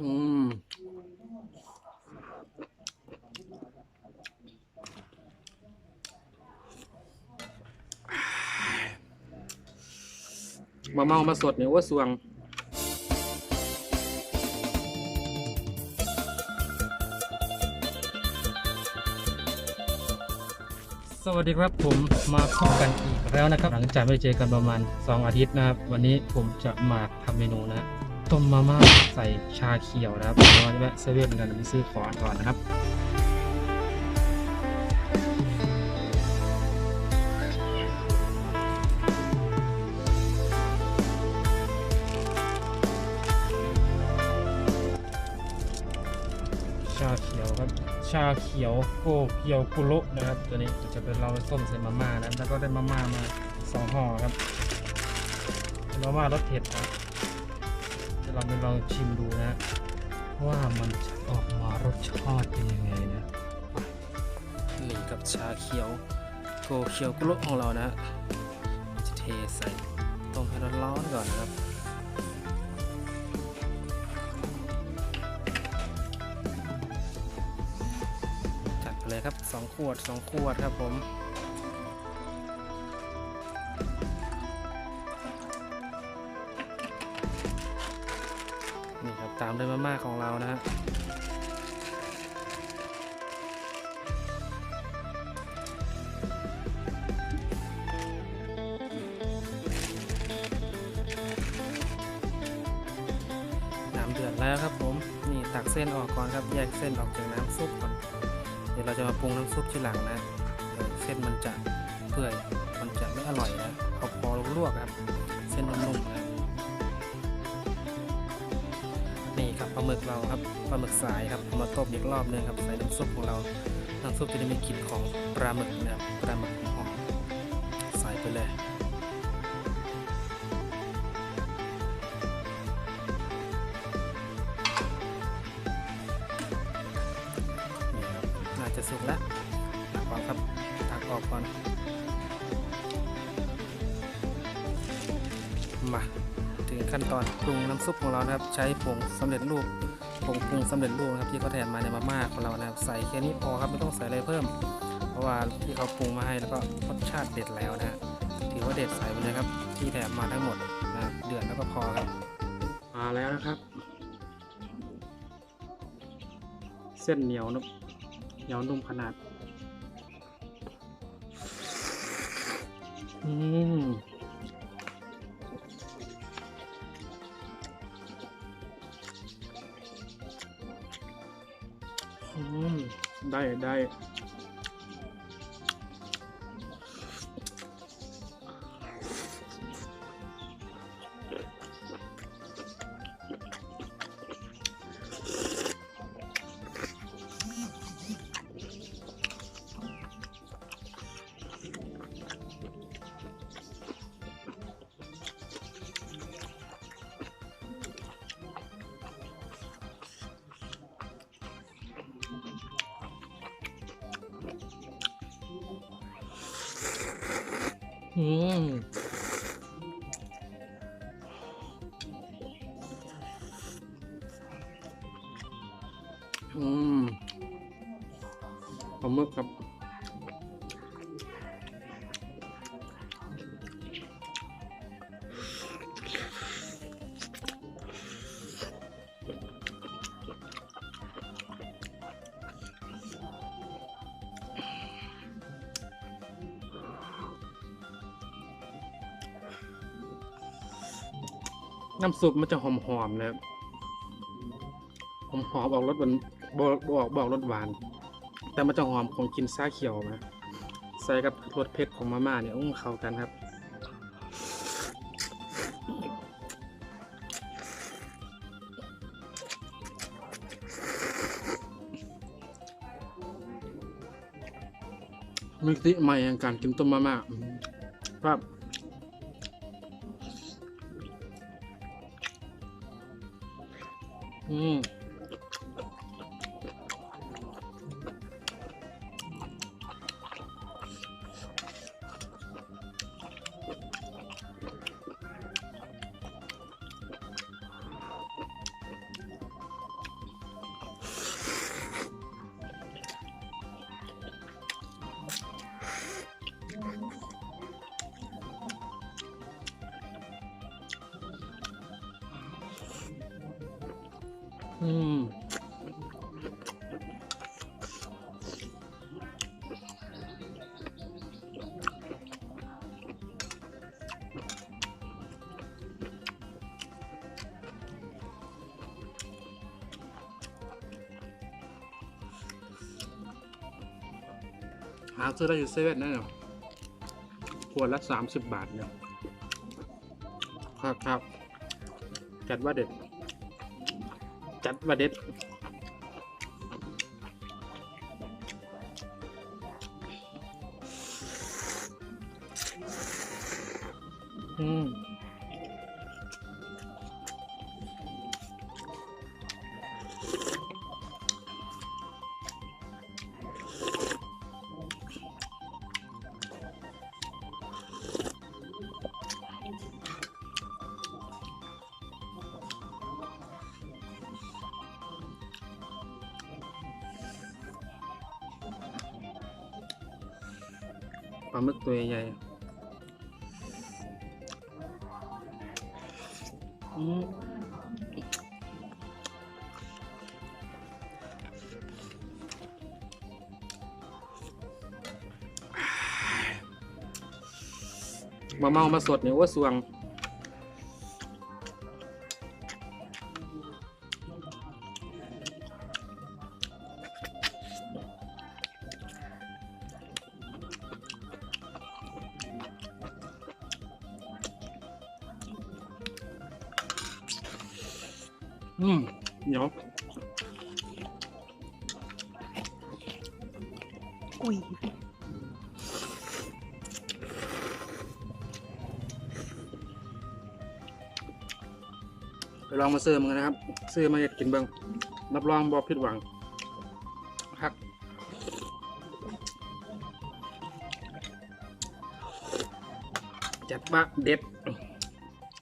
อืมมาเมามาสดเนี่ยว่าสวงสวัสดีครับผมมาพบกันอีกแล้วนะครับ หลังจากไม่เจอกันประมาณ 2 อาทิตย์นะครับ วันนี้ผมจะมาทำเมนูนะ ต้มมาม่าใส่ชาเขียวนะครับเดี๋ยวเราจะแวะเซเว่นกันไปซื้อของก่อนนะครับชาเขียวครับ ชาเขียวโกเกียวกุโระนะครับตัวนี้จะเป็นเราส้มใส่มาม่านะแล้วก็ได้มาม่ามาสองห่อครับมาม่ารสเผ็ดครับ จะลองไปลองชิมดูนะ ว่ามันจะออกมารสชาติเป็นยังไงนะนี่กับชาเขียวโกเขียวกุโระของเรานะจะเทใส่ต้มให้ร้อนๆก่อนนะครับจัดไปเลยครับ 2 ขวด 2 ขวดครับผม ตามด้วยมาม่าของเรานะฮะน้ำเดือดแล้วครับผมนี่ตักเส้นออกก่อนครับแยกเส้นออกจากน้ำซุปก่อนเดี๋ยวเราจะมาปรุงน้ำซุปทีหลังนะเเส้นมันจะเปื่อยมันจะไม่อร่อยนะเอาพอลวกๆครับ เส้นนุ่มๆนะ ครับปลาหมึกเราครับปลาหมึกสายครับมาต้มอีกรอบหนึงครับใส่น้ำซุปของเราน้ำซุปจะได้มีกลิ่นของปลาหมึกนะครับปลาหมึกหอมใส่ไปเลยนี่ครับน่าจะสุกแล้วตักออกครับตักออกก่อนมา ถึงขั้นตอนปรุงน้ำซุปของเรานะครับ ใช้ผงสำเร็จรูปผงปรุงสำเร็จรูปนะครับที่เขาแถมมาในมาม่าของเรานะครับใส่แค่นี้พอครับไม่ต้องใส่อะไรเพิ่ม เพราะว่าที่เขาปรุงมาให้แล้วก็รสชาติเด็ดแล้วนะถือว่าเด็ดใส่ไปเลยครับที่แถมมาทั้งหมดนะเดือดแล้วก็พอครับมาแล้วนะครับ เส้นเหนียวนุ่มเหนียวนุ่มขนาด อืม อืมได้ได้ อืมอืมปลาหมึกครับ น้ำซุปมันจะหอมๆนะครับหอมหอมๆออกรสหวานบบอกบอกรสหวาน แต่มันจะหอมของกลินซาเขียวนะใส่กับรสเผ็ดของมาม่าเนี่ยอุ้งเข้ากันครับ มิติใหม่แห่งการกินต้มมาม่าครับ うん。 อืมหาซื้อได้อยู่เซเว่นนั่นเหรอขวดละสามสิบบาทเนี่ย ครับครับจัดว่าเด็ด จัดว่าเด็ดอืม ลาหมึกตัวใหญ่มาเมามาสดเนี่ยว่าสวง อืมเหนียวอุ้ยไปลองมาซื้อมันกันนะครับ ซื้อมาเห็ดกินเบิงรับรองบอกผิดหวังครับจัดปะเด็ด